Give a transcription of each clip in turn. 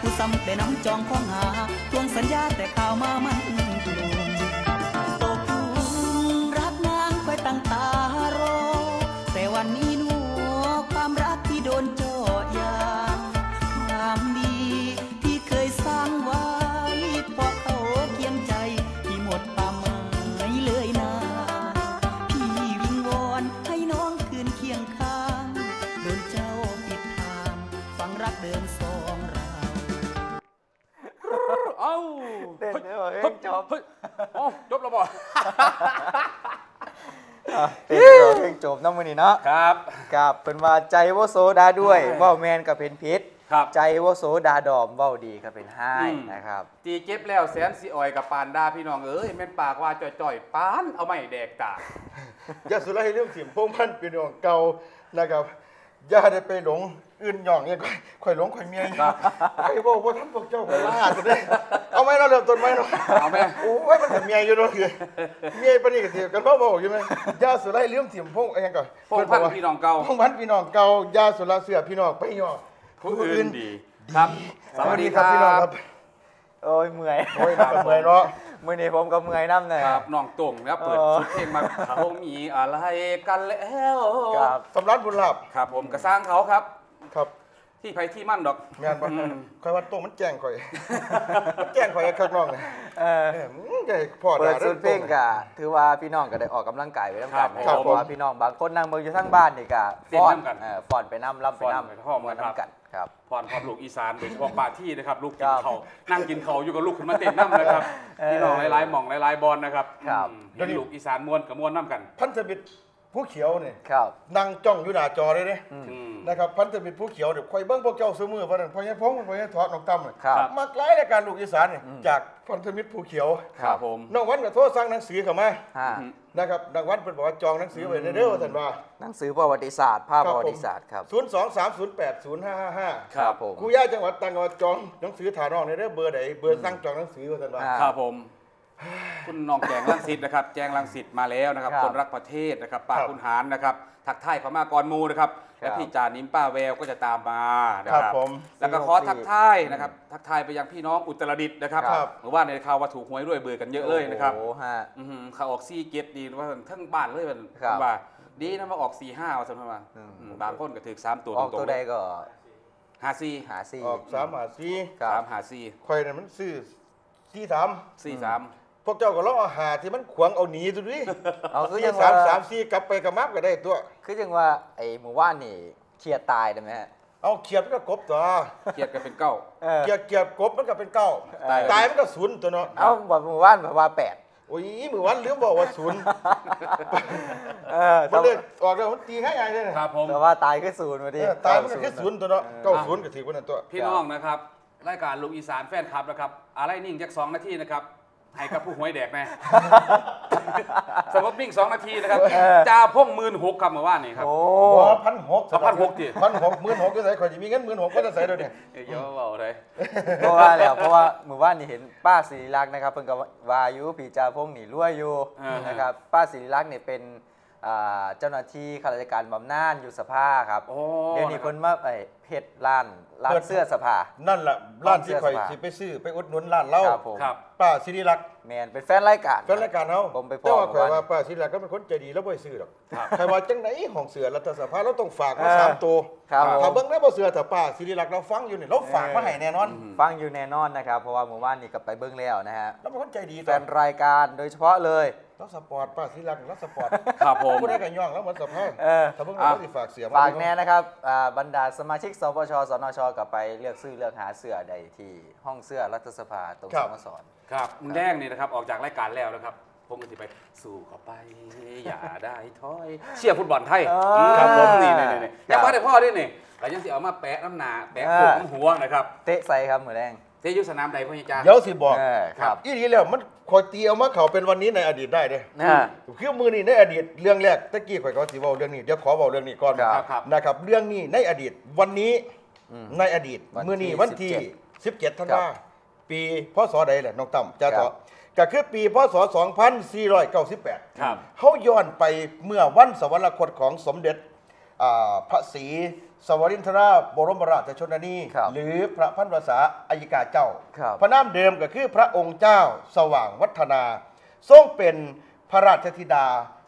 ผู้ซ้ำแต่น้ำจองของหาทวงสัญญาแต่ข่าวมามันกลุ่มตกหลุมรักนางคอยตั้งตารอ แต่วันนี้หนูความรักที่โดนเจาะยางความดีที่เคยสร้างไว้เพราะเขาเคียงใจที่หมดความหมายเลยนะพี่วิงวอนให้น้องคืนเคียงข้างโดนเจ้าปิดทางฟังรักเดิมสองเรา เอ้าเต้นได้บ่เฮ้ยจบเฮ้ยอ๋อจบแล้วบ่อะเต้นเดียวเพลงจบน้ำมือนี่เนาะครับ กับเป็นว่าใจว่าโซดาด้วยอ่าเว่าแมนกับเป็นพิษครับ ใจว่าโซดาดอมเว่าดีกับเป็นไห้อืม นะครับ ตีเก็บแล้วแสนสีอ่อยกับปานดาพี่น้องเอ้ยแม่นปากว่าจ่อยๆปานเอาไม่แดกตาอย่าสุดไล่เรื่องถิ่มพงพันธุ์เป็นของเก่านะครับอย่าได้ไปหลง อื่นหย่องเนี่ยข่อยหลงข่อยเมียข่อยบอกว่าท่านพวกเจ้าข่อยล่าจะได้เอาไหมเราะเริ่มต้นไหมเนาะเอาไหมโอ้ยมันถึงเมียอยู่เนาะคือเมียปานนี่ก็เถียงกันบ่บอกอยู่ไหมอย่าสุดไล่เรื่องถิ่มพงอะไรก่อนพงพันธุ์พี่น้องเก่าพงพันธุ์พี่น้องเก่าอย่าสุดละเสือพี่น้องไปย่อผู้อื่นดีครับสวัสดีครัพี่น้องครับบโอ้ยเมื่อยโอ้ยนักเมื่อยเนาะมือนี้ผมก็เมื่อยน้ำเลยครับน้องตรงนะครับเปิดเออชุดเพลงมาเขามีอะไรกันแล้วครับสำรันบุญหลับครับผมกระสร้างเขาครับ ครับที่ไผที่มั่นดอกงานบ่ข่อยว่าโตมันแจ้งข่อย มันแจ้งข่อยข้างนอกเลยเออ เออมึงจะให้พ่อเปิด่าดสุดเพลงกะถือว่าพี่น้องก็ได้ออกกำลังกายไปแล้วกันนะคครัรับบผม เพราะว่าพี่น้องบางคนนั่งเบิ่งอยู่ทั้งบ้านนี่กะเต้นฟ้อนนำกันเออฟ้อนไปน้ำล่ำไปฟ้อนน้ำไปพร้อมมวนครับ น้ำกันครับ พรความลูกอีสานโดยเฉพาะป่าที่นะครับลูกกิคนรับเขานั่งกินเขาอยู่กับลูกขึ้นมาเต้นน้ำนะครับเออพี่น้องหลายๆหม่องหลายๆบอลนะครับครับ อืมเห็นลูกอีสานมวนกับมวนน้ำกัน พันธมิตร ผู้เขียวเนี่ยครับ นั่งจ้องอยู่หน้าจอเลยเนี่ยอืมนะครับพันธมิตรผู้เขียวเดี๋ยวคอยเบิ้งพวกเจ้าซื้อมือเพราะนั้นพอยายพงพอยายทอดน้องตั้มเนี่ยครับมักหลายรายการลูกอีสานเนี่ยจากพันธมิตรผู้เขียวครับผม น้องวันก็โทษสั่งหนังสือเข้ามาฮะ นะครับน้องวันเป็นบอกว่าจองหนังสือไว้ในเด้อว่าท่านว่า หนังสือประวัติศาสตร์ภาพประวัติศาสตร์ครับศูนย์สองสามศูนย์แปดศูนย์ห้าห้าห้าครับผมครูย่าจังหวัดตรังก็จองหนังสือฐานน้องในเด้อเบอร์ไหนเบอร์สั่งจองหนังสือว่าท่านว่าอ่า ครับผม คุณน้องแจงลังสิตนะครับ แจงลังสิตมาแล้วนะครับ ครับคนรักประเทศนะครับป้าครับคุณหารนะครับ ทักทายเขามากรมูนะครับ และพี่จานิมป้าแววก็จะตามมานะคครัรับบผมแล้วก็ขอทักทายนะครับ ทักทายไปยังพี่น้องอุตรดิตถ์นะครับครับ หรือว่าในข่าวว่าถูกหวยด้วยเบื่อกันเยอะเลยนะครับ โอ้โหฮะ อือหือเขาออกซี่เกตดีว่าทั้งบ้านเลยมันครับว่า ดีนะมาออกสี่ห้าว่าสมมติว่าอืม อืมบางคนก็ถือสามตัวออกตรงตัวๆใดก็ห้าสี่หาซี่ออกสามหาสี่ครับ สามหาสี่คอยนั่นมันซื้อสี่สามสี่สาม พวกเจ้าก็ลองเอาหาที่มันขวางเอาหนีตัวนี้เอาคือสี่ยังสาว่ามสามสี่กลับไปกลับมาก็ได้ตัว คือยังว่าไอ้หมู่บ้านนี่เคลียร์ตายได้ไหมฮะเอาเขียดมันก็กบตัวเครียดกันเป็นเก้า เออเขียดเขียดกบมันก็เป็นเก้าตาย ตายมันก็ศูนย์ตัวเนาะเอาบอกหมู่บ้านแบบว่าแปดโอ้ยมือวันลืมบอกว่าศูนย์เออมันเลยออกแล้วมันตีให้ใหญ่เลยนะครับผม แต่ว่าตายคือศูนย์มาดิ เออตายมันก็แค่ศูนย์ตัวเนาะเก้าศูนย์ก็ถือว่านั่นตัว พี่น้องนะครับ รายการลูกอีสานแฟนคลับนะครับ อะไรนิ่งจากสองนาทีนะครับ ให้กับผู้หวยแดกแน่สมมติมิ่งสองนาทีนะครับจ่าพ่งหมื่นหกคำมาว่านี่ครับ โอ้บ่พันหกเอา1,600ดิพันหกหมื่นหกก็ใส่ข่อยจะมีเงินหมื่นหกก็จะใส่เดี๋ยวนี้เอ้ยเยอะเบาเลยเพราะว่าแล้วเพราะว่าหมู่บ้านนี่เห็นป้าศิริลักษณ์นะครับเพิ่นก็วาอยุปีจาพงษ์นี่รั่วอยู่อ่าฮะนะครับป้าศิริลักษณ์เนี่ยเป็น อ่าเจ้าหน้าที่ข้าราชการบำนาญอยู่สภาครับโอ้ เดี๋ยวนี้เพิ่นมาไอ้เพชรร้านร้านเสื้อสภา นั่นแหละร้านที่ร้านเสื้อข่อยสภาสิไปซื้อไปอุดหนุนร้านเราครับผม ครับ ป้าสิริรักษ์แมนเป็นแฟนรายการแฟนรายการเฮาผมไปพแต่อว่าข่อยวันว่าป้าสิริรักษ์ก็เป็นคนใจดีแล้วบ่ให้ซื้อหรอกครับใครว่าจังไหนของเสือรัฐสภาเราต้องฝากมาเออสามตัวครับผม ถ้าเบิ่งได้บ่เสือถ้าป้าสิริรักษ์เราฟังอยู่นี่เราฝากมาให้แน่นอนฟังอยู่แน่นอนนะครับ เพราะว่าหมู่บ้านนี่ก็ไปเบิ้งแล้วนะฮะ เราเป็นคนใจดีแฟนรายการโดยเฉพาะเลย เราสปอร์ตป้าสิริรักษ์เราสปอร์ตครับผมผู้ใดก็ย่องแล้วเหมือนสภาพเออถ้าเบิ่งเราสิฝากเสียมาฝากแน่นะครับอ่าบรรดาสมาชิกสปชสนชกับไปเลือกซื้อเลือกหาเสื้อใดที่ห้องเสื้อรัฐสภาตรงสโมสรครับมึงแดงนี่นะครับออกจากรายการแล้วนะครับผมก็สิไปสู่เข้าไป อย่าได้ถอย เชียร์ฟุตบอลไทยอ่าอืมครับผมนี่นี่นี่ครับยังว่าได้พ่อด้วยนี่แต่ยังสิเอามาแปะน้ำหนาแปะปกน้ำหัวนะครับ เตะใส่ครับมือแรงเทยุสนามใดพ่อจ้าเดี๋ยวสิบอกเออครับอีนี้แล้วมัน คอยตีเอามาเขาเป็นวันนี้ในอดีตได้เด้นะคือมือนี้ในอดีตเรื่องแรกตะกี้ข่อยก็สิเว้าเรื่องนี้เดี๋ยวขอเว้าเรื่องนี้ก่อนครับครับ นะครับ เรื่องนี้ในอดีตวันนี้อืมในอดีตวันที่มื้อนี้วันที่17ธันวาปีพศใดแหละน้องตั้มจ้าครัต่อบก็คือปีพศ 2498 ครับ เขาย้อนไปเมื่อวันสวรรคตของสมเด็จอ่าพระศรี สวรินทราบรมราชชนนี ครับหรือพระพันวษาอัยกาเจ้า ครับพระนามเดิมก็คือพระองค์เจ้าสว่างวัฒนา ทรงเป็นพระราชธิดา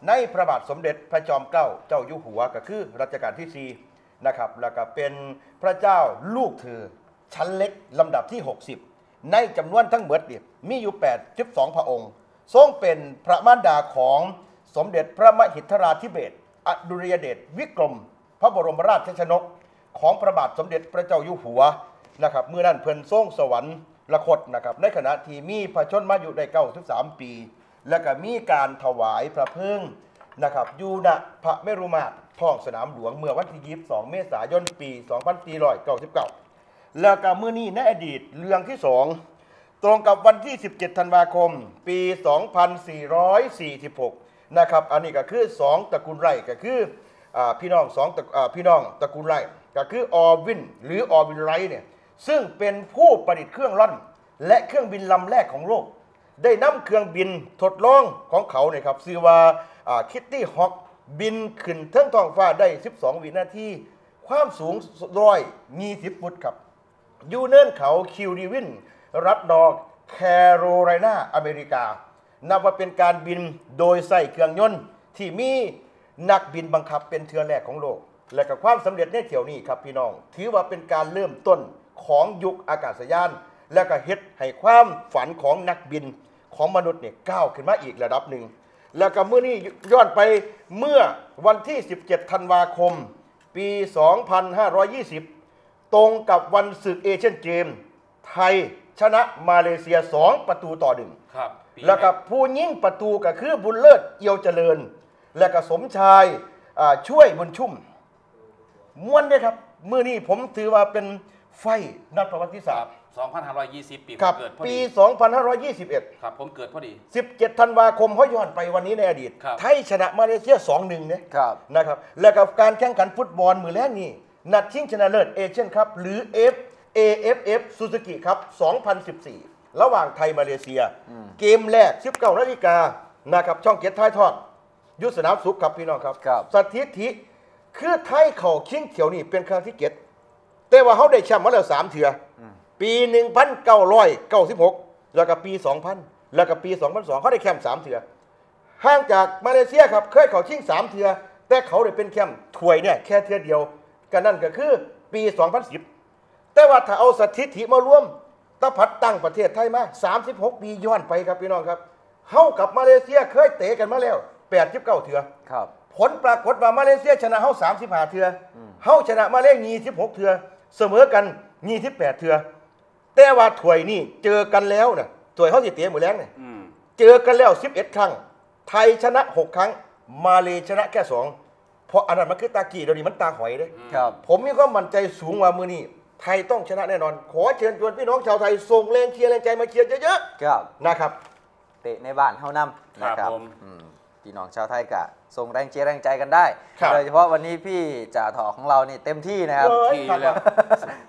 ในพระบาทสมเด็จพระจอมเกล้าเจ้าอยู่หัวก็คือรัชกาลที่ 4 นะครับ แล้วก็เป็นพระเจ้าลูกเธอชั้นเล็กลำดับที่ 60 ในจำนวนทั้งหมดเนี่ยมีอยู่82พระองค์ ทรงเป็นพระมารดาของสมเด็จพระมหิทธราธิเบศรอดุลยเดชวิกรม พระบรมราชชนก ของพระบาทสมเด็จพระเจ้าอยู่หัวนะครับเมื่อนั้นเพิ่นทรงสวรรค์ละคตนะครับในขณะที่มีพระชนมายุได้93ปี แล้วก็มีการถวายพระเพลิงนะครับอยู่ณพระเมรุมาตรท้องสนามหลวงเมื่อวันที่ 22 เมษายน ปี 2499 แล้วก็เมื้อนี้ในอดีตเรื่องที่สองตรงกับวันที่ 17 ธันวาคม ปี 2446 นะครับ อันนี้ก็คือ 2ตระกูลไร่ก็คือ พี่น้องสองพี่น้องตระกูลไร่ก็คือออวินหรือออวินไรเนี่ยซึ่งเป็นผู้ประดิษฐ์เครื่องร่อน และเครื่องบินลำแรกของโลก ได้นำเครื่องบินทดลองของเขาเนี่ยครับชื่อว่าคิตตี้ฮอคบินขึ้นเทิงท้องฟ้าได้ 12 วินาที ความสูงร้อยมีสิบฟุตครับ อยู่เนินเขาคิวดีวิน รัฐนอร์แคโรไลนาอเมริกา นับว่าเป็นการบินโดยใส่เครื่องยนต์ที่มี นักบินบังคับเป็นเทือแรกของโลก และกับความสำเร็จในเที่ยวนี้ครับพี่น้อง ถือว่าเป็นการเริ่มต้นของยุคอากาศยาน และก็เฮ็ดให้ความฝันของนักบินของมนุษย์เนี่ยก้าวขึ้นมาอีกระดับหนึ่งแล้วก็เมื่อนี้ย้อนไปเมื่อวันที่ 17 ธันวาคม ปี 2520 ตรงกับวันศึกเอเชียนเกม ไทยชนะมาเลเซีย 2 ประตูต่อหนึ่งครับปีแล้วก็ผู้ยิงประตูก็คือบุญเลิศเอียวเจริญ และก็สมชายอ่าช่วยบุญชุ่มม้วนด้วยครับเมื่อนี้ผมถือว่าเป็นไฟนัดประวัติคศารัสตบร์ 2,520 ปีครับผมเกิดพอปี ดี2521 ครับ ผมเกิดพอดี 17 ธันวาคมเขาย้อนไปวันนี้ในอดีต ครับ ไทยชนะมาเลเซีย 2-1เนี่ยครับ นะครับ แล้วกับการแข่งขันฟุตบอลมือแรกนี่ นัดชิงชนะเลิศเอเชียนคัพหรือ F AFF ซูซูกิครับ 2014 ระหว่างไทยมาเลเซีย เกมแรก 19นาฬิกานะครับช่องเกียรติท้ายทอด ยุทธสนามสุขครับพี่น้องครับ ครับ สถิติคือไทยเข่าชิงเขียวนี่เป็นครั้งที่เจ็ดแต่ว่าเขาได้แชมป์มาแล้วสามเถื่ออปี 1996 แล้วก็ปี 2000 แล้วก็ปี 2002 เขาได้แชมป์สามเถื่อห่างจากมาเลเซียครับเคยเขาชิงสามเทือแต่เขาได้เป็นแชมป์ถ้วยเนี่ยแค่เทือเดียวกันนั่นก็คือปี 2010 แต่ว่าถ้าเอาสถิติมารวมตะพัดตั้งประเทศไทยมา 36 ปีย้อนไปครับพี่น้องครับเฮากับมาเลเซียเคยเตะกันมาแล้ว 89เทือครับ ผลปรากฏว่ามาเลเซียชนะเฮา35เทืออเฮาชนะมาเล26เทือเสมอกัน28เทือแต่ว่าถ้วยนี่เจอกันแล้วนะถ้วยเฮาสิเตะหมดแล้วเนี่ยอืมเจอกันแล้ว11ครั้ง ไทยชนะ6ครั้ง มาเลชนะแค่2เพราะอันนั้นมันคือตากีเดี๋ยวนี้มันตาหอยเด้ครับผมมีความมั่นใจสูงว่ามือนี้ไทยต้องชนะแน่นอน ขอเชิญชวนพี่น้องชาวไทยส่งแรงเชียร์แรงใจมาเชียร์เยอะครับๆนะครับ เตะในบ้านเฮานำครับนะครับผมอืม พี่น้องชาวไทยกะส่งแรงเชียร์แรงใจกันได้ครับ โดยเฉพาะวันนี้พี่จ่าถอของเรานี่เต็มที่นะครับเออที่แล้ว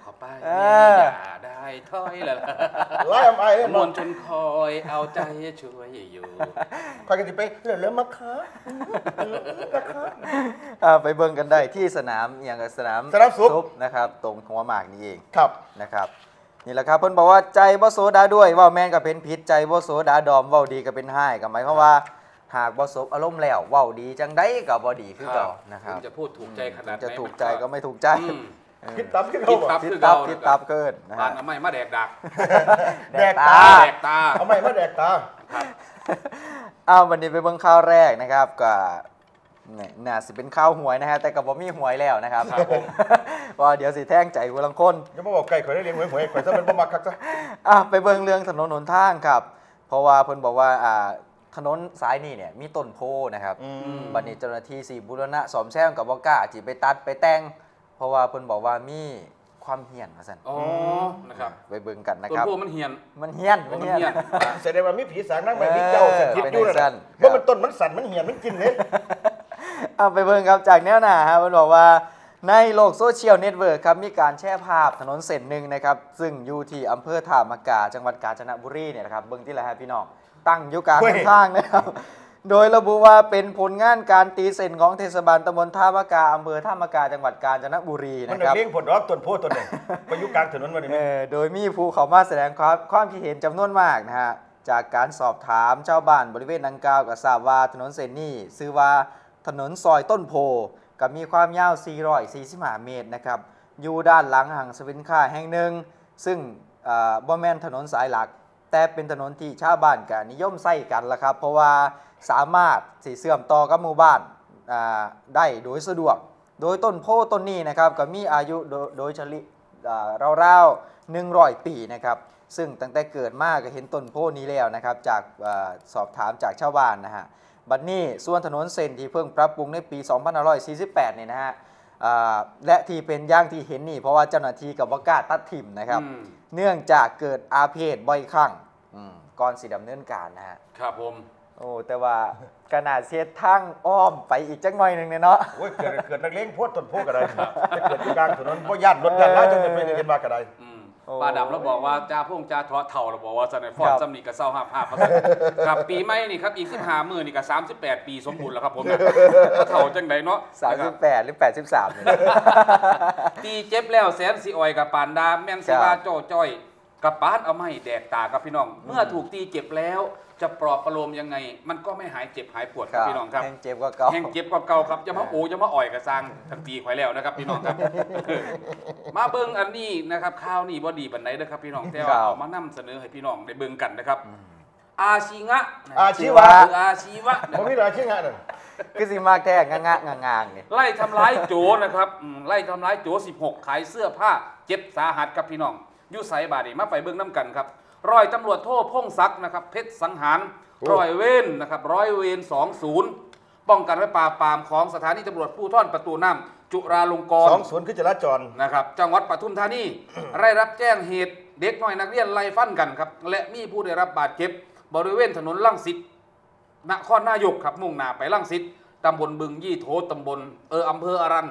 ครับไปเออ อย่าได้ถอยละล่ะไล่อำไอ้มวลชนคอยเอาใจช่วยอยู่ ใครกันสิไปเหลือเริ่มมาคะมาคะอ่าไปเบิ่งกันได้ที่สนามอย่างกับสนามสนามซุป นะครับ ตรงหัวหมากนี่เองครับ นะครับนี่แหละครับเพิ่นบอกว่าใจบ่โซดาด้วยเว่าแม่นก็เป็นพิษใจบ่โซดาดอมเว้าดีก็เป็นให้ก็หมายความว่า หากบ่สบอารมณ์แล้วเว้าดีจังไดก็บ่ดีคือเก่านะครับถึงจะพูดถูกใจขนาดไหนจะถูกใจก็ไม่ถูกใจอืมเออคิดตามขึ้นคิเขาดบอตักบทิศคือตัเก่าบทิศตับเกินนะผ่าฮะนเอาไม่มาแดกดักแดกตาแดกตาเอาไม่มาแดกตาอ้าววันนี้ไปเบิ่งข่าวแรกนะครับก็นี่น่าสิเป็นข่าวหวยนะฮะแต่ก็บ่มีหวยแล้วนะครับครับผมว่าเดี๋ยวสิแท่งใจผู้ลังคนอย่ามาบอกไก่ข่อยได้เลี้ยงหวยหวยข่อยจะเป็นบ่มักคักซะอะไปเบิ่งเรื่องถนนหนทางครับ เพราะว่าเพิ่นบอกว่าอ่าถ นนสายนี้เนี่ยมีต้นโพนะครับอืมบัดนี้เจ้าหน้าที่สีบุรณะสอมแซมกับบ่กล้าจิไปตัดไปแต่ง เพราะว่าเพิ่นบอกว่ามีความเฮี้ยนว่าซั่นอ๋อนะครับไปเบิ่งกันนะต้นครับ โพมันเหียน มันเฮี้ยนมัมันนเหีเฮี้ยยนนแสดงว่ามีผีสางนั่งแบบมีเจ้าสถิตอยู่นั่นเป็นจัน่ะงซั่นว่ามันต้นมันสั่นมันเหี่ยนมันกินเนี่ย เอาไปเบิ่งครับจากแนวหน้าฮะมันบอกว่าในโลกโซเชียลเน็ตเวิร์กครับ มีการแชร์ภาพถนนเส้นหนึ่งนะครับ ซึ่งอยู่ที่อำเภอท่ามากาจังหวัดกาญจนบุรีเนี่ยนะครับ เบิ่งที่ละฮะพี่น้อง ตั้งอยู่กลางเว้ยทางนะครับ โดยระบุว่าเป็นผลงานการตีเส้นของเทศบาลตำบลท่ามากาอำเภอท่ามากาจังหวัดกาญจนบุรีมันนะครับ เลี้ยงผลรอบต้นโพธิ์ต้นหนึ่งไปอยู่กลางถนนวันนี้เออโดยมีผู้เขามาแสดงความความคิดเห็นจำนวนมากนะฮะ จากการสอบถามชาวบ้านบริเวณดังกล่าวกับทราบว่าถนนเส้นนี้ชื่อว่าถนนซอยต้นโพกับมีความยาว 445 เมตรนะครับ อยู่ด้านหลังห้างสรรพสินค้าแห่งหนึ่ง ซึ่งอ่าบ่แม่นถนนสายหลัก แต่เป็นถนนที่ชาวบ้านก็นิยมใช้กันละครับ เพราะว่าสามารถสีเสื่อมต่อกับหมู่บ้านได้โดยสะดวก โดยต้นโพต้นนี้นะครับก็มีอายุโดยเฉลี่ยอ่าราวๆ100ปีนะครับซึ่งตั้งแต่เกิดมาก็เห็นต้นโพนี้แล้วนะครับจากอสอบถามจากชาวบ้านนะฮะบัดนี้ส่วนถนนเส้นที่เพิ่งปรับปรุงในปี 2548เนี่ยนะฮะ และที่เป็นอย่างที่เห็นนี่ เพราะว่าเจ้าหน้าที่กับวากล้าตัดถิ่มนะครับอืมเนื่องจากเกิดอาเพศบ่อยครั้งอืมก่อนสิดำเนินการนะฮะครับผมโอ้แต่ว่าขนาดเสียทั้งอ้อมไปอีกจักหน่อยหนึ่งเนี่ยเนาะโอ้ยเกิดเกิดนักเลงโพธิ์ต้นโพธิ์ก็ได้จะเกิดอยู่กลางถนนบ่ย่านรถย่านลาจนจะไปเรียนมาก็ได้อืมโอ้ ป้าดำแล้วบอกว่าจ้าพงจ้าทอเท่าเราบอกว่าสนฟอนครับสำนีกับเศร้าห้าภาพครับปีใหม่นี่ครับอีกสิบห้ามื่นนี่กับสามสิบแปดปีสมบูรณ์แล้วครับผมนะเท่าจังไดเนาะสามนะคสิรับบแปดหรือแปดสิบสามเนี่ยนะตีเจ็บแล้วแสนสีอ่อยกับปานดาแม่นสิครับว่าโจ้จ้อยกับปานเอาไม่แดกตากับพี่น้อง เมื่อถูกตีเจ็บแล้ว จะปลอบประโลมยังไง มันก็ไม่หายเจ็บหายปวดครับพี่น้องครับแห้งเจ็บกว่าเก่าแห้งเจ็บกว่าเก่าครับจะมาโอ้จะมาอ่อยกระซังทันตีไข่แล้วนะครับ พี่น้องครับ มาเบิ่งอันนี้นะครับข้าวนี่บ่ดีบันไดนะครับพี่น้องแต่ว่าครับเอามานำเสนอให้พี่น้องได้เบิ่งกันนะครับ อาชีงะอาชีวะหรืออาชีวะนะคบ่รับมีหลายชื่องานนั่นคือสิมากแท้งะงะงางางเนี่ยไล่ทำร้ายโจนะครับอืมไล่ทำร้ายโจ16 ขายเสื้อผ้าเจ็บสาหัสครับพี่น้องอยุไสบาดนีมาไปเบิ่งน้ำกันครับ ร้อยตำรวจโทพงศักดิ์นะครับเพชรสังหารโอ้ร้อยเวนนะครับร้อยเวน20ป้องกันและปราบปรามของสถานีตำรวจผู้ท่อนประตูน้ำจุราลงกรณ์สองศูนย์คือจราจรนะครับจังหวัดปทุมธานีได้รับแจ้งเหตุเด็กน้อยนักเรียนไล่ฟันกันครับและมีผู้ได้รับบาดเจ็บบริเวณถนนลังสิตนครนายกครับมุ่งหน้าไปลังสิตตำบลบึงยี่โถตำบลเอออำเภออารัน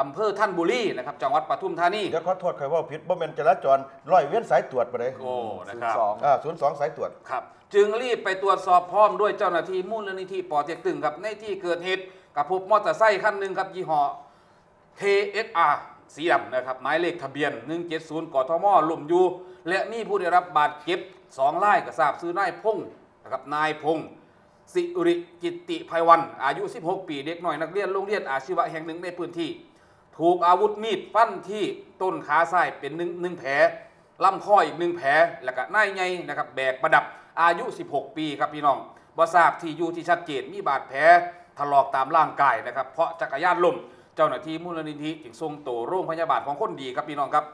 อำเภอท่านบุรีนะครับจังหวัดปทุมธานีเดี๋ยวขอโทษใครว่าผิดบ่แม่นจราจรร้อยเว้นสายตรวจบ่ได้โอ้นะครับสองอ่า02สายตรวจครับจึงรีบไปตรวจสอบพร้อมด้วยเจ้าหน้าที่มูลนิธิปอเต็กตึงครับในที่เกิดเหตุกับพบมอเตอร์ไซค์คันหนึ่งครับยี่ห้อ KSR สีดำนะครับหมายเลขทะเบียน 170กทมลุ่มอยู่และมีผู้ได้รับบาดเจ็บ2รายก็ทราบซื้อนายพงศ์นะครับนายพงศ์สิริกิตติภัยวัน อายุ 16 ปีเด็กหน่อยนักเรียนโรงเรียนอาชีวะแห่งหนึ่งในพื้นที่ ถูกอาวุธมีดฟันที่ต้นขาซ้ายเป็นหนึ่งหนึ่งแผลลำคออีกหนึ่งแผลแล้วก็นายไงนะครับแบกประดับอายุ 16 ปีครับพี่น้องบ่ทราบที่อยู่ที่ชัดเจนมีบาดแผลถลอกตามร่างกายนะครับ เพราะจักรยานล้มเจ้าหน้าที่มูลนิธิจึงส่งตัวโรงพยาบาลของคนดีครับพี่น้องครับ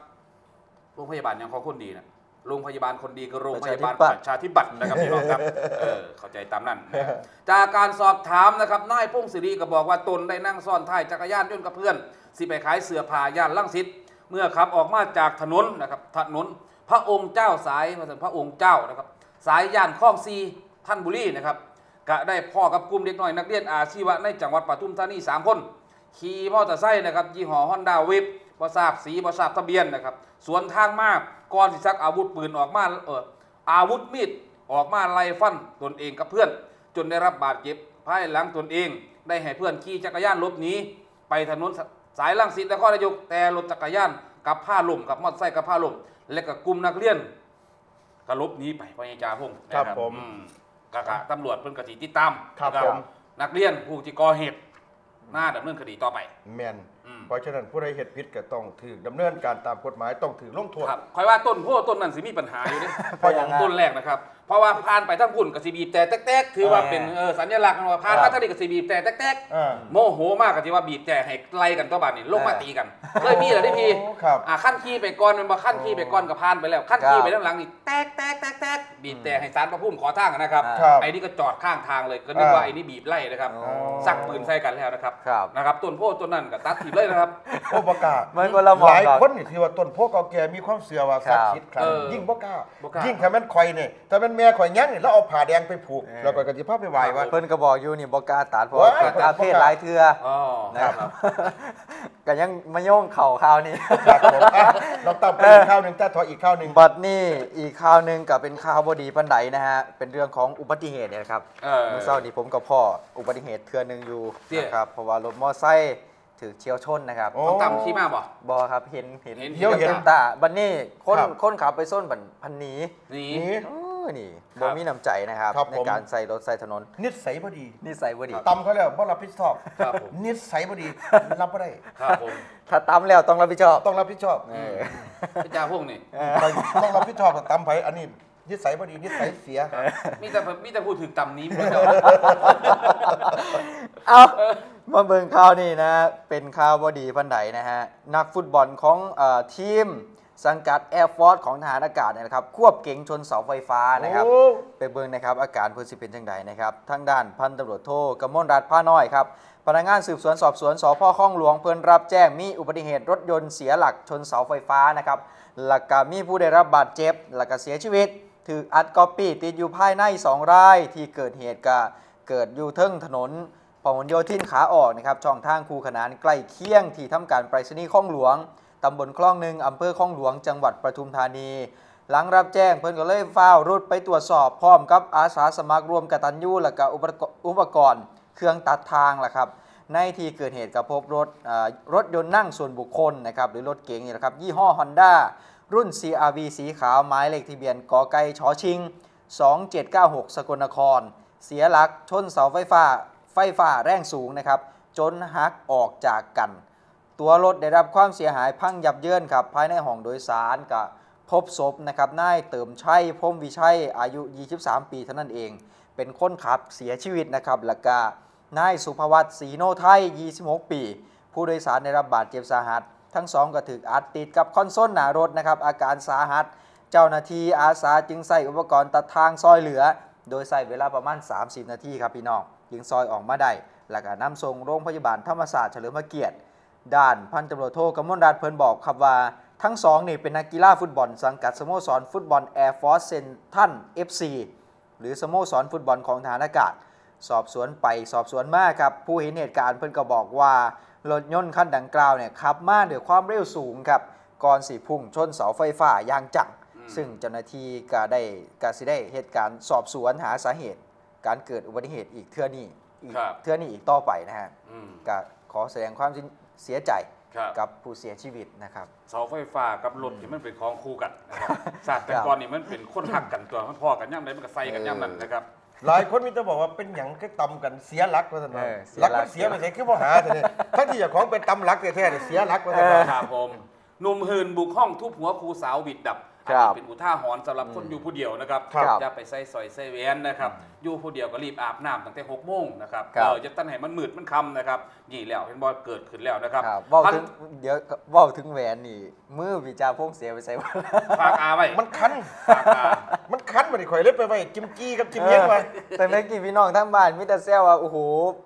โรงพยาบาลยังของคนดีนะโรงพยาบาลคนดีก็โรงพยาบาลประชาธิปัตย์นะครับพี่น้องครับเออเข้าใจตามนั้น จากการสอบถามนะครับนายพงศิริก็บอกว่าตนได้นั่งซ้อนท้ายจักรยานยนต์กับเพื่อน สิไปขายเสื้อผ้าย่านลังสิตเมื่อขับออกมาจากถนนนะครับถนนพระองค์เจ้าสายมาถึงพระองค์เจ้านะครับ สายย่านคลองซีท่านบุรีนะครับก็ได้พ่อกับกลุ่มเด็กน้อยนักเรียนอาชีวะในจังหวัดปทุมธานีสามคนขี่มอเตอร์ไซค์นะครับยี่ห้อฮอนด้าเวฟบ่ทราบสีบ่ทราบทะเบียนนะครับสวนทางมากก่อนสิชักอาวุธปืนออกมาเอออาวุธมีดออกมาไล่ฟันตนเองกับเพื่อน จนได้รับบาดเจ็บภายหลังตนเอง ได้ให้เพื่อนขี่จักรยานลบหนีไปถนน สายลังสิตนครนายกแต่รถจักรยานกับผ้าล่มกับมอเตอร์ไซค์กับผ้าล่มและกับกลุ่มนักเรียนก็หลบหนีไปพญาจาพงศ์นะครับผมอืกะกะตำรวจเพิ่นกะสิติดตามครับแล้วผก็มนักเรียนผู้ที่ก่อเหตุหน้าดำเนินคดีต่อไปแมนอืม เพราะฉะนั้นผู้ใดเหตุผิดก็ต้องถือดำเนินการตามกฎหมายต้องถือลงโทษ ครับคอยว่าต้นโพต้นนั้นสิมีปัญหาอยู่เด้เพราะอย่างนั้นต้นแรกนะครับ เพราะว่าผ่านไปทั้งพุ่นกับสีบีบแต่แตกๆถือว่าอ่าเป็นเออสัญลักษณ์ว่าผ่านครัมาบทางนี้กับสีบีบแต่แตกอ่าๆโมโหมากกับที่ว่าบีบแต่ให้ไล่กันตัวบาดนี่ลงมาตีกันเคยมีเหรอที่พี่โอ้ครับอ่าขั้นขี้ไปก่อนมันมาขั้นขี้ไปก่อนกับผ่านไปแล้วขั้นขี้ครับไปด้านหลังนี่แตกแตกแตกแตกบีบแต่ให้สารพระพุ่มขอทางนะครับครับไอ้นี่ก็จอดข้างทางเลยก็นึกว่าไอ้นี่บีบไล่นะครับอ๋อ สักปืนใส่กันแล้วนะครับครับ นะครับต้นโพต้นนั้นกับตัดถีบเลยนะครับ โอ้ประกล้าศมันคนละมองหลายกันคนนี่ที่ว่าต้นโพกเก่าแก่มีความเสื่อว่าครัสับกดิ์สิทธิ์ครับ เออยิ่งบ่กล้า บ่กล้ายิ่ ยิ่งถ้าแม่นข่อยเนี่ยถ้าแม่นแม่ข่อยยั้งนี่แล้วเอาผ้าแดงไปผูกเออแล้วก็กระติภาพไปไหว้ว่า เพิ่นก็บอกอยู่นี่บอกล้าตัดเพราะว้ายว่าอาเพศหลายเทืออ๋อนะครับ ก็ยังมาโย่งเข่าคราวนี้ ครับผมอะเราตามไปอีกข้าวหนึ่งแต่ถอยอีกข้าวหนึ่ง บัดนี้อีกข่าวหนึ่งก็เป็นข่าวบดีปันไดนะฮะ เป็นเรื่องของอุบัติเหตุเนี่ยนะครับเออเมื่อเช้านี้ผมกับพ่ออุบัติเหตุเทือหนึ่งอยู่เจี๊ยนะครับเพราะว่ารถมอไซค์ ถือเฉียวชนนะครับโอ้ ต้องต่ำขี้มากบ่ บอครับเห็นเห็นเห็นเดี๋ยวเห็นต็มตาบัดนี้คนครับ คนขับไปส้นบันพันหนีนี่ นี่ เออนี่ครับ่บมีน้ำใจนะครับ ครับในผม การใส่รถใส่ถนนนิสัยบ่ดีนี่ใส่บ่ดีตำเขาแล้วบ่รับผิดชอบครับผม นิสัยบ่ดีรับบ่ได้ครับผมถ้าตามแล้วต้องรับผิดชอบต้องรับผิดชอบ เออ พี่จ่าพวกนี่ ต้องรับผิดชอบกับตำไผอันนี้ นิสัยบ่ดีนิสัยเสียมีแต่มีแต่พูดถึงต่ำนี้ไม่ได้เอามาเบิ่งข่าวนี่นะ เป็นข่าวบดีพันไดนะฮะ นักฟุตบอลของเออทีมสังกัด Air Force ของทหารอากาศเนี่ยนะครับ ควบเก๋งชนเสาไฟฟ้านะครับโอ้ไปเบิ่งนะครับ อาการเพื่นสิเป็นจังใดนะครับ ทางด้านพันตำรวจโทกมลรัตน์ผ้าน้อยครับพนักงานสืบสวนสอบสวนสพคลองหลวงเพิ่นรับแจ้งมีอุบัติเหตุรถยนต์เสียหลักชนเสาไฟฟ้านะครับหลักก็มีผู้ได้รับบาดเจ็บหลักก็เสียชีวิต ถืออัดก๊อปปี้ติดอยู่ภายใน2ราย ที่เกิดเหตุก็เกิดอยู่เทิงถนนพหลโยธินขาออกนะครับช่องทางคูขนานใกล้เคียงที่ทำการไปรษณีย์คลองหลวงตำบลคลองหนึ่งอำเภอคลองหลวง จังหวัดปทุมธานี หลังรับแจ้งเพิ่นก็เลยฟ้ารุดไปตรวจสอบพร้อมกับอาสาสมัครรวมกตัญญูและก็อุปกรณ์อุปกรณ์เครื่องตัดทางล่ะครับในที่เกิดเหตุก็พบรถรถยนต์นั่งส่วนบุคคลนะครับหรือรถเก๋งนี่แหละครับยี่ห้อ Honda รุ่น CRV สีขาวหมายเลขทะเบียนกอไก่ชอชิง 2796 สกลนคร เสียหลักชนเสาไฟฟ้า ไฟฟ้าแรงสูงนะครับ จนหักออกจากกัน ตัวรถได้รับความเสียหายพังยับเยินครับ ภายในห้องโดยสารก็พบศพนะครับนายเติมชัยพมวิชัยอายุ 23 ปีเท่านั้นเอง เป็นคนขับเสียชีวิตนะครับแล้วก็นายสุภวัตศรีโนไทย 26 ปี ผู้โดยสารได้รับบาดเจ็บสาหัส ทั้งสองก็ถูกอัดติดกับคอนโซลหน้ารถนะครับอาการสาหัส เจ้าหน้าที่อาสาจึงใส่อุปกรณ์ตัดทางซอยเหลือ โดยใส่เวลาประมาณ 30 นาทีครับพี่น้องจึงซอยออกมาได้แล้วก็นำส่งโรงพยาบาลธรรมศาสตร์เฉลิมพระเกียรติ ด้านพันตำรวจโทกมลรัตน์เพิ่นบอกครับว่าทั้งสองนี่เป็นนักกีฬาฟุตบอล สังกัดสโมสรฟุตบอล Air Force Central FC หรือสโมสรฟุตบอลของทารอากาศ สอบสวนไปสอบสวนมาครับ ผู้เห็นเหตุการณ์เพิ่นก็บอกว่า รถยนต์คันดังกล่าวเนี่ยขับมาด้วยความเร็วสูงครับก่อนสีพุ่งชนเสาไฟฟ้าอย่างจัง ซึ่งเจ้าหน้าที่ก็ได้ก็สิได้เหตุการณ์สอบสวนหาสาเหตุ การเกิดอุบัติเหตุอีกเทื่อนี้อีกครับเทื่อนี้อีกต่อไปนะฮะอืม ก็ขอแสดงความเสียใจครับกับผู้เสียชีวิตนะครับ เสาไฟฟ้ากับรถที่มันเป็นของคู่กันนะครับศาสตร์แต่ก่อนนี่มันเป็นคนหักกันตัวมันพ่อกันย่ำใดมันก็ใส่กันย่ำนั้นนะครับ หลายคนมีแต่บอกว่าเป็นหยังก็ตำกันเสียหลักว่าซั่นว่าเออเสียหลักหลัมักนเสียไปใส่คือบ่หาแต่เนี่ยทั้งที่เจ้าของเป็นตำหลักแท้ๆเนี่ยเสียหลักว่าซั่นว่าครับผมหนุ่มหืนบุกห้องทุบหัวครูสาวบิดดับครัอันบนี้เป็นอุท่าหรณ์สำหรับคนอยู่ผู้เดียวนะครับครับอย่าไปใส่สอยใส่แหวนนะครับอยู่ผู้เดียวก็รีบอาบน้ำตั้งแต่หกโมงนะครับครับ เออจะตั้งให้มันมืดมันคำนะครับนี่แล้วเห็นบอลเกิดขึ้นแล้วนะครับครับเว่าท่านถึงเดี๋ยวเว่าถึงแหวนนี่มือวิจาพงเสียไปใส่ว่า ฝากอาไว้มันคัน ฝากอา มันคันบ่ได้ข่อยเล็ดไปไว้จิ้มกี้กับจิ้มเย็นไว้แต่เมื่อกี้พี่น้องทั้งบ้านมิตรเซลว่าโอ้โห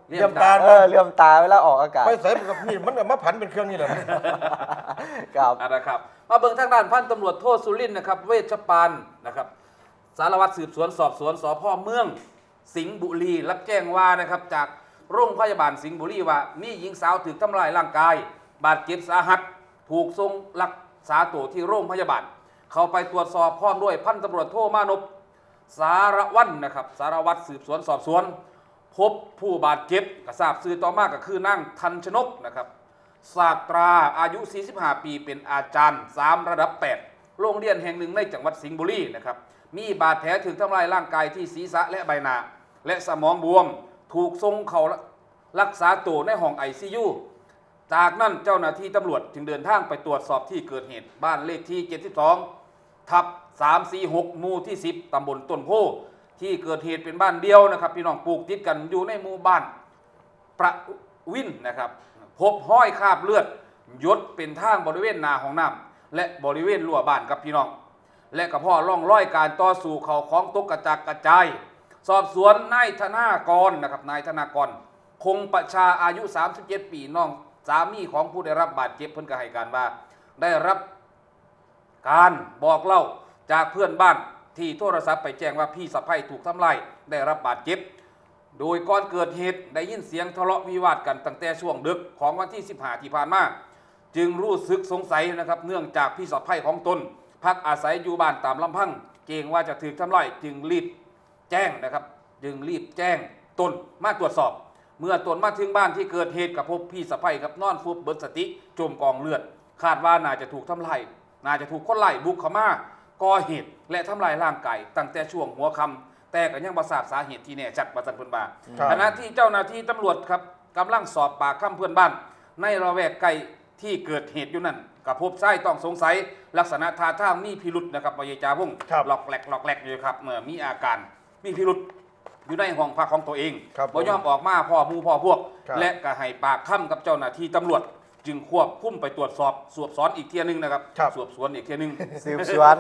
เลี่เยี่ยยมมตาตาเออเลื่อมตาเวลาออกอากาศไปใส่มันกับนี่มันก็มาผันเป็นเครื่องนี่แหละครับอะนะครับมาเบิ่งทางด้านพันตำรวจโทษสุรินทร์นะครับ เวชปานนะครับ สารวัตรสืบสวนสอบสวนสพเมือง สิงห์บุรีรับแจ้งว่านะครับจากโรงพยาบาลสิงห์บุรีว่ามีหญิงสาวถูกทำลายร่างกาย บาดเจ็บสาหัส ถูกทรงรักษาตัวที่โรงพยาบาล เข้าไปตรวจสอบพร้อมด้วยพันตำรวจโทมานพสารวัตรนะครับสารวัตรสืบสวนสอบสวน พบผู้บาดเจ็บกระทราบซื่อต่อมาก็คือนั่งทันชนกนะครับศาสตราอายุ 45 ปีเป็นอาจารย์ 3 ระดับ 8 โรงเรียนแห่งหนึ่งในจังหวัดสิงห์บุรีนะครับมีบาดแผลถึงทำลายร่างกายที่ศีรษะและใบหน้าและสมองบวมถูกทรงเขารักษาตัวในห้องไอซียูจากนั้นเจ้าหน้าที่ตำรวจจึงเดินทางไปตรวจสอบที่เกิดเหตุบ้านเลขที่ 72 ทับ346หมู่ที่ 10 ตำบลต้นโพที่เกิดเหตุเป็นบ้านเดียวนะครับ พี่น้องปลูกติดกันอยู่ในหมู่บ้านประวินนะครับ พบห้อยคราบเลือดยดเป็นทางบริเวณนาของน้ำและบริเวณรั้วบ้านครับพี่น้อง และกระพ่อร่องร้อยการต่อสู่เขาของตกกระจักกระจาย สอบสวนนายธนากรนะครับนายธนากร คงประชาอายุ 37 ปีน้องสามีของผู้ได้รับบาดเจ็บเพิ่นก็ให้การว่าได้รับ การบอกเล่าจากเพื่อนบ้านที่โทรศัพท์ไปแจ้งว่าพี่สะพ้ยถูกทำลายได้รับบาดเจ็บ โดยก่อนเกิดเหตุได้ยินเสียงทะเลาะวิวาทกันตั้งแต่ช่วงดึกของวันที่ 15 ที่ผ่านมา จึงรู้สึกสงสัยนะครับ เนื่องจากพี่สะพ้ยของตน พักอาศัยอยู่บ้านตามลำพังเกรงว่าจะถูกทำลายจึงรีบแจ้งนะครับ จึงรีบแจ้งตนมาตรวจสอบ เมื่อตนมาถึงบ้านที่เกิดเหตุกับพบพี่สะพ้ยครับนอนฟุบเบิดสติจมกองเลือด คาดว่าน่าจะถูกทำลาย น่าจะถูกคนไล่บุกเข้ามาก่อเหตุและทำลายร่างกายตั้งแต่ช่วงหัวค่ำแต่ก็ยังบ่ทราบสาเหตุที่แน่ชัดมาสันเพิ่นบาครับ ขณะที่เจ้าหน้าที่ตำรวจครับกำลังสอบปากคำเพื่อนบ้าน ในระแวกใกล้ที่เกิดเหตุอยู่นั่นกับพบชายต้องสงสัย ลักษณะท่าทางมีพิรุษนะครับปยจาพุ่งครับ หลอกแหลกหลอกแหลกอยู่ครับเมื่อมีอาการมีพิรุษอยู่ในห้องพักของตัวเอง ครับบ่ยอมออกมาพ่อหมูพ่อพวก ครับและก็ให้ปากคำกับเจ้าหน้าที่ตำรวจ จึงควบคุมไปตรวจสอบสวบสอนอีกเทียหนึงนะครับครับ สวบสวนอีกเทียหนึง สืบสวน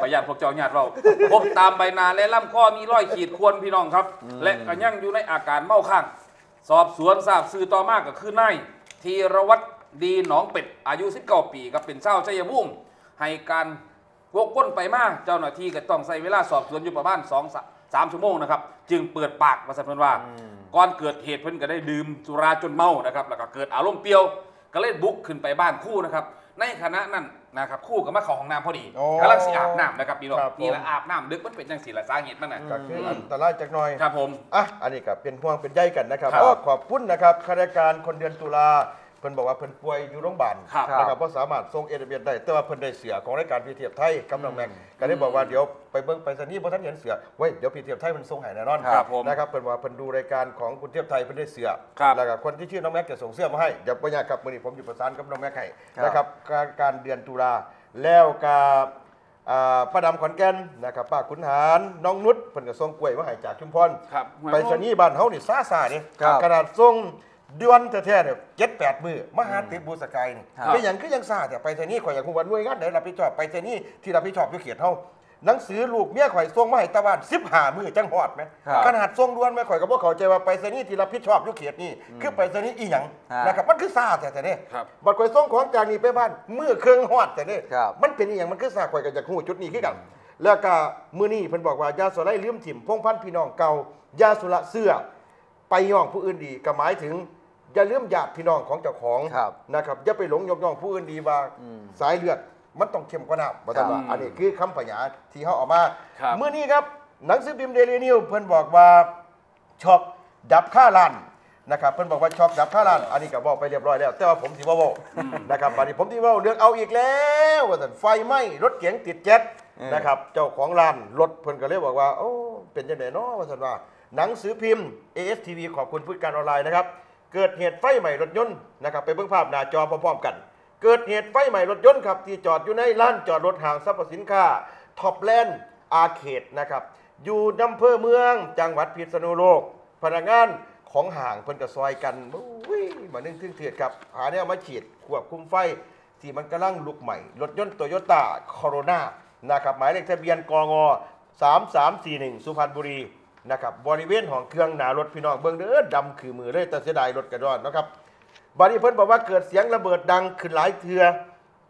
ขออนุญาตพวกเจ้าญาติเรา พบตามใบหน้าและลำคอมีรอยขีดข่วนพี่น้องครับ และก็ยังอยู่ในอาการเมาข้าง สอบสวนทราบซื่อต่อมาก็คือนายธีรวัตรดีหนองเป็ดอายุ 19 ปีครับเป็นเศร้าวชัยภูมิให้การวกก้นไปมาเจ้าหน้าที่ก็ต้องใช้เวลาสอบสวนอยู่ประมาณ2 3ชั่วโมงนะครับ จึงเปิดปากมาสันเพิ่นว่า ก่อนเกิดเหตุเพิ่นก็ได้ดื่มสุราจนเมานะครับแล้วก็เกิดอารมณ์เปรี้ยว ก็เลยบุกขึ้นไปบ้านคู่นะครับ ในขณะนั้นนะครับคู่กับมาเข้าห้องน้ำพอดีโอ้กำลังสิอาบน้ำนะครับพี่น้องครับผม นี่แหละอาบน้ำดึกมันเป็นจังสีละสาเหตุมันน่ะก็คืออันตรายจักหน่อย ครับผม อะ อันนี้ก็เป็นห่วงเป็นใยกันนะครับครับ ก็ขอบคุณนะครับข้าราชการคนเดือนตุลา เพิ่นบอกว่าเพิ่นป่วยอยู่โรงพยาบาลครับนะครับเพราะสามารถส่งเอเดเบียนได้ แต่ว่าเพิ่นได้เสือของรายการพีเทียบไทยกำลังแม็กก็ได้บอกว่าเดี๋ยวไปเบิ่งไปสนีย์บ่ทันเห็นเสือเว้ยเดี๋ยวพีเทียบไทยมันส่งให้แน่นอนครับผมนะครับเพิ่นว่าเพิ่นดูรายการของคุณเทียบไทยเพิ่นได้เสือครับแล้วก็คนที่ชื่อน้องแม็กจะส่งเสื้อมาให้เดี๋ยวบ่ยากครับมื้อนี้ผมอยู่ประสานกับน้องแม็กให้ครับนะครับการการเดือนตุลาแล้วก็อ่าป้าดำขอนแก่นนะครับป้าขุนหารน้องนุชเพิ่นก็ส่งกล้วยมาให้จากชุมพรครับไปสนีย์บ้านเฮานี่ซาซานี่ครับขนาดส่ง เดือนแท้ๆเนี่ยเจ็ดแปดมือมาหาติดบูสกายนี่ครับ เป็นอย่างคือยังซาแต่ไปสนีย์ข่อยอยากรู้ว่าหน่วยงานไหนรับผิดชอบไปสนีย์ที่รับผิดชอบอยู่เขตเฮาหนังสือลูกเมียข่อยส่งมาให้ตะวัน15มือจังฮอดไหมครับ ขนาดส่งด่วนแม่ข่อยก็บ่เข้าใจว่าไปสนีย์ที่รับผิดชอบอยู่เขตนี่คือไปสนีย์อีหยังฮะนะครับมันคือซาแต่แต่เนี่ยครับ บัดข่อยส่งของจากนี่ไปบ้านมือเครื่องฮอดแต่เนี่ย ครับ มันเป็นอีหยังมันคือซาข่อยก็อยากรู้จุดนี้คือกัน แล้วก็มื้อนี้เพิ่นบอกว่ายาสุไลลืมถิ่มพงพันธุ์พี่น้องเก่ายาสุระเสื้อ ไปย่องผู้อื่นดีก็หมายถึง อย่าลืมญาติพี่น้องของเจ้าของครับนะครับอย่าไปหลงยกย่องผู้อื่นดีว่าอืมสายเลือดมันต้องเข้มกว่าน้ำว่าแต่นว่าครับอันนี้คือคำพยาที่เขาเออกมาครับเมื่อนี้ครับหนังสือพิมพ์เดลี่นิวเพิ่นบอกว่าช็อกดับค่าล้านนะครับเพิ่นบอกว่าช็อกดับค่าล้านอันนี้ก็บอกไปเรียบร้อยแล้ว แต่ว่าผมสิบ่เว้านะครับอันนี้ผมสิเว้าเรื่องเอาอีกแล้วว่าซั่นไฟไหม้รถเก๋งติดแก๊สเออนะครับเจ้าของร้านรถเพิ่นก็เลยบอกว่าโอ้เป็นจังไดเนาะว่าซั่นว่าหนังสือพิมพ์ ASTV ขอบคุณผู้การออนไลน์นะครับ เกิดเหตุไฟไหม้รถยนต์นะครับไปเบิ่งภาพหน้าจอพร้อมๆกัน เกิดเหตุไฟไหม้รถยนต์ครับที่จอดอยู่ในร้านจอดรถห้างสรรพสินค้าท็อปแลนด์อาเขตนะครับอยู่อำเภอเมือง จังหวัดพิษณุโลก พนักงานของห่างเพิ่นก็ซอยกันอุ้ยมานึ่งทึ่งเถือดครับ หาเนี่ยมาฉีดควบคุมไฟที่มันกำลังลุกใหม่ รถยนต์โตโยต้าโคโรนานะครับหมายเลขทะเบียนกง 3341 สุพรรณบุรี นะครับบริเวณของเครื่องหนารถพี่น้องเบิ่งเด้อดำคือมือเลยแต่เสียดายรถกระดอนนะครับบรีเพิ่นบอกว่าเกิดเสียงระเบิดดังขึ้นหลายเทือ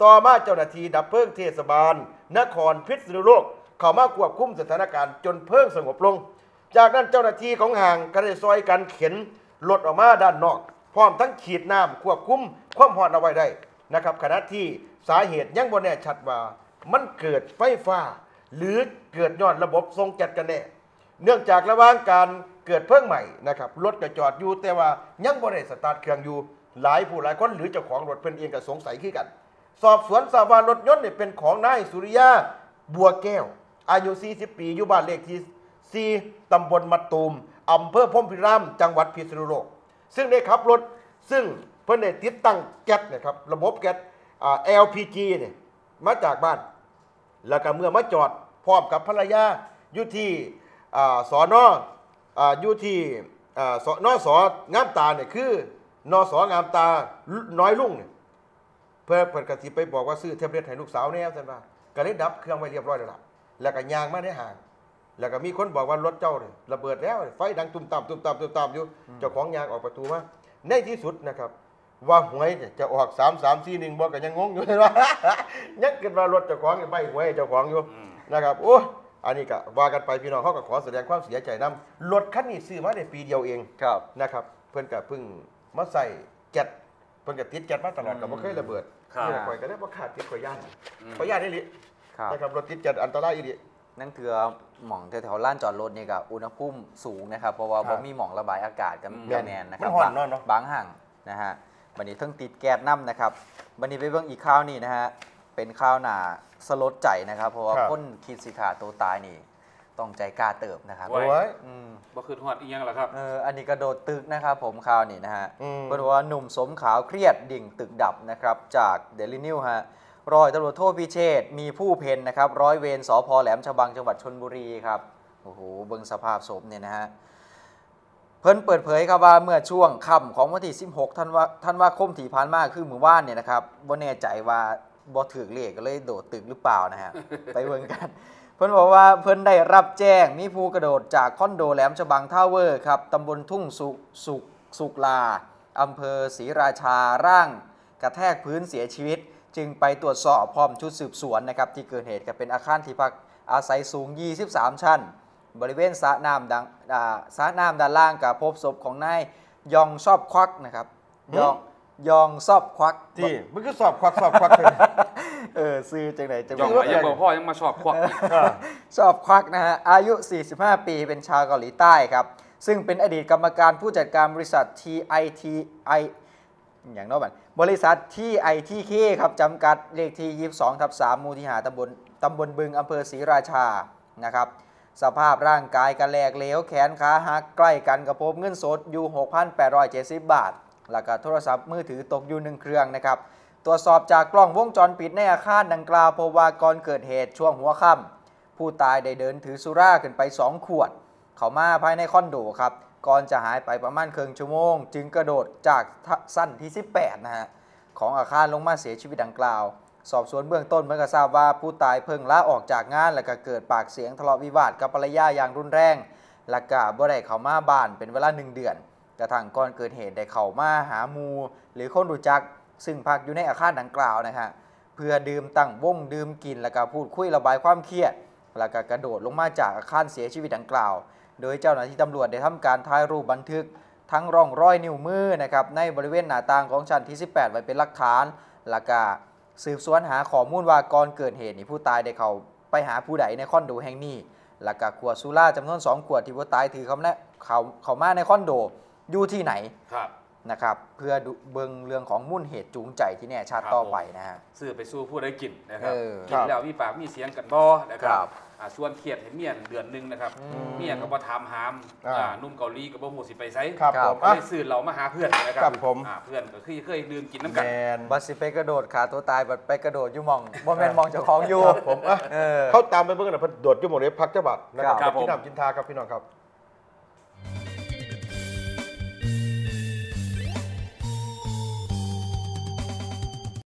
ต่อมาเจ้าหน้าที่ดับเพลิงเทศบาล นครพิษณุโลก เข้ามาควบคุมสถานการณ์จนเพลิงสงบลง จากนั้นเจ้าหน้าที่ของห้างก็ได้ซอยกันเข็นรถออกมาด้านนอก พร้อมทั้งขีดน้ำควบคุมความร้อนเอาไว้ได้นะครับขณะที่สาเหตุยังบ่แน่ชัดว่ามันเกิดไฟฟ้า หรือเกิดย้อนระบบทรงจัดกันแน่ เนื่องจากระหว่างการเกิดเพลิ่งใหม่นะครับรถก็จอดอยู่แต่ว่ายังบ่ได้สตาร์ทเครื่องอยู่ หลายผู้หลายคนหรือเจ้าของรถเพิ่นเองก็สงสัยคือกัน สอบสวนทราบว่ารถยนต์เนี่ยเป็นของนายสุริยาบัวแก้ว อายุ 40 ปีอยู่บ้านเลขที่ 4 ตำบลมะตูมอำเภอพมพิราม จังหวัดพิษณุโลก ซึ่งได้ขับรถซึ่งเพิ่นได้ติดตั้งแก๊สนะครับระบบแก๊สอ่า LPG เนี่ยมาจากบ้าน แล้วก็เมื่อมาจอดพร้อมกับภรรยาอยู่ที่ สอนอ่าอยู่ที่อ่าสนอสองามตาเนี่ยคือนอสองามตาน้อยลุ่งเนี่ยเพื่อเปิดกระสิไปบอกว่าซื้อเทปเล็ตให้ลูกสาวแน่สันว่าก็เลยดับเครื่องไว้เรียบร้อยแล้วล่ะแล้วก็ยางมาในห่าง แล้วก็มีคนบอกว่ารถเจ้าเนี่ยระเบิดแล้วไฟดังตุ้มตามตุ้มตามตุ้มตามอยู่เจ้าของยางออกประตูมาในที่สุดนะครับว่าหวยเนี่ยจะออกสามสามสี่หนึ่งบอกก็ยังงงอยู่เลยว่ายังเกิดว่ารถเจ้าของเนี่ยใบหวยให้เจ้าของอยู่นะครับโอ้ อันนี้ก็ว่ากันไปพี่น้องเขาก็ขอแสดงความเสียใจนํรถคันนี้ซื้อมาได้ปีเดียวเองครับนะครับ เพิ่นก็เพิ่งมาใส่แก๊สเพิ่นก็ติดแก๊สมาตลอดก็บ่เคยระเบิดครับนี่ข่อยก็ได้บ่ขาดติดข่อยย่านอืมข่อยย่านนี่ลิครับนะครับรถติดแก๊สอันตรายอีหลี นั่นคือหม่องแถวๆลานจอดรถนี่กับอุณหภูมิสูงนะครับ เพราะว่าครับบ่มีหม่องระบายอากาศกับอืมแม่แนนนะครับมันร้อนบางเนอะเนอะ บางห่างนะฮะวันนี้เทั้งติดแก๊สน้ำนะครับวันนี้ไปเบิ่งอีกข้าวนี่นะฮะเป็นข้าวหนา สลดใจนะครับ เพราะว่าคนคิดสิขาตัวตายนี่ต้องใจกล้าเติบนะครับโอ้โอ้ยอืมบ่คืนฮอดอีหยังล่ะครับ เอออันนี้กระโดดตึกนะครับผมข่าวนี่นะฮะอืมเพิ่นบอกว่าหนุ่มสมขาวเครียดดิ่งตึกดับนะครับจากเดลินิวฮะรอยตำรวจโทษพิเชษฐ์มีผู้เพนนะครับร้อยเวรสพแหลมฉบังจังหวัดชนบุรีครับโอ้โหเบิ่งสภาพศพเนี่ยนะฮะ เพิ่นเปิดเผยครับว่าเมื่อช่วงค่ำของวันที่ 16ท่านว่าท่านว่าคมที่ผ่านมาคือมือว่านเนี่ยนะครับบ่แน่ใจว่า บ่ถือเลขก็เลยโดดตึกหรือเปล่านะฮะ ไปเบิ่งกัน เพิ่นบอกว่าเพิ่นได้รับแจ้งมีผู้กระโดดจากคอนโดแหลมฉบังทาวเวอร์ครับตำบลทุ่งสุสุกสุกลาอำเภอศรีราชาร่าง กระแทกพื้นเสียชีวิต จึงไปตรวจสอบพร้อมชุดสืบสวนนะครับที่เกิดเหตุก็เป็นอาคารที่พักอาศัยสูง 23 ชั้น บริเวณสระน้ำดังสระน้ำด้านล่างกับพบศพของนายยองชอบควักนะครับยอง ยองชอบควักที่มันก็สอบควักสอบควักเลย เออซื้อจังไหนจะย่องบอกมายังบ่พ่อยังมาชอบควักอีกอ่าชอบควักนะฮะ อายุ 45 ปีเป็นชาวเกาหลีใต้ครับ ซึ่งเป็นอดีตกรรมการผู้จัดการบริษัท TITI อย่างนอกบันบริษัท TITK ครับจำกัดเลขที่ 22 ทับ3หมูที่หาตำบลตำบลบึงอำเภอศรีราชานะครับสภาพร่างกายกระแหลกเหลวแขนขาหักใกล้กันกระพบเงินสดอยู่ 6,870 บาท แล้วก็โทรศัพท์มือถือตกอยู่หนึ่งเครื่องนะครับ ตรวจสอบจากกล้องวงจรปิดในอาคารดังกล่าวพบว่าก่อนเกิดเหตุช่วงหัวค่ำผู้ตายได้เดินถือสุราขึ้นไป 2 ขวด เขามาภายในคอนโดครับก่อนจะหายไปประมาณครึ่งชั่วโมง จึงกระโดดจากสั้นที่ 18 นะฮะของอาคารลงมาเสียชีวิตดังกล่าว สอบสวนเบื้องต้นเมื่อกทราบว่าผู้ตายเพิ่งลาออกจากงาน แล้วก็เกิดปากเสียงทะเลาะวิวาทกับภรรยาอย่างรุนแรง และก็บ่ได้เข้ามาบ้านเป็นเวลาหนึ่งเดือน กระทั่งก่อนเกิดเหตุได้เข้ามาหามูหรือคนรู้จัก ซึ่งพักอยู่ในอาคารดังกล่าวนะฮะเพื่อดื่มตั้งวงดื่มกินแล้วก็พูดคุยระบายความเครียด แล้วก็กระโดดลงมาจากอาคารเสียชีวิตดังกล่าว โดยเจ้าหน้าที่ตำรวจได้ทำการถ่ายรูปบันทึก ทั้งร่องรอยนิ้วมือนะครับในบริเวณหน้าต่างของชั้นที่ 18 ไว้เป็นหลักฐานแล้วก็สืบสวนหาข้อมูลว่าก่อนเกิดเหตุนี่ผู้ตายได้เขาไปหาผู้ใดในคอนโดแห่งนี้แล้วก็ขวดสุราจำนวน2ขวดที่ผู้ตายถือเขาเขาเขามาในคอนโด อยู่ที่ไหนครับ นะครับ เพื่อดูเบิงเรื่องของมุ่นเหตุจูงใจที่แน่ชัดต่อไปนะฮะ ซื้อไปสู้ผู้ได้กินนะครับ เออกินแล้วมีปากมีเสียงกันบ่นะคครัรับบอ่าส่วนเครียดเห็นเมียเดือนหนึงนะครับเมียก็บ่ถามหามอ่า อ่านุ่มเกาหลีก็บ่ฮู้สิไปไสครับครับ ผมก็อะ เลยซื้อเรามาหาเพื่อนนะครับครับผม อ่าเพื่อนก็คือเคยดื่มกินน้ำแมกัน นบัสสิไปกระโดดขาตัวตายบัดไปกระโดดอยู่หมองบ่แม่นหมองเจ้าของอยู่ครับผมอะเออ เขาตามไปเบิ่งกันนะเพิ่นโดดอยู่หมองเล็บพักเจ้าบัตรนะคครัรับบผมกินน้ำกินทาครับพี่น้องครับ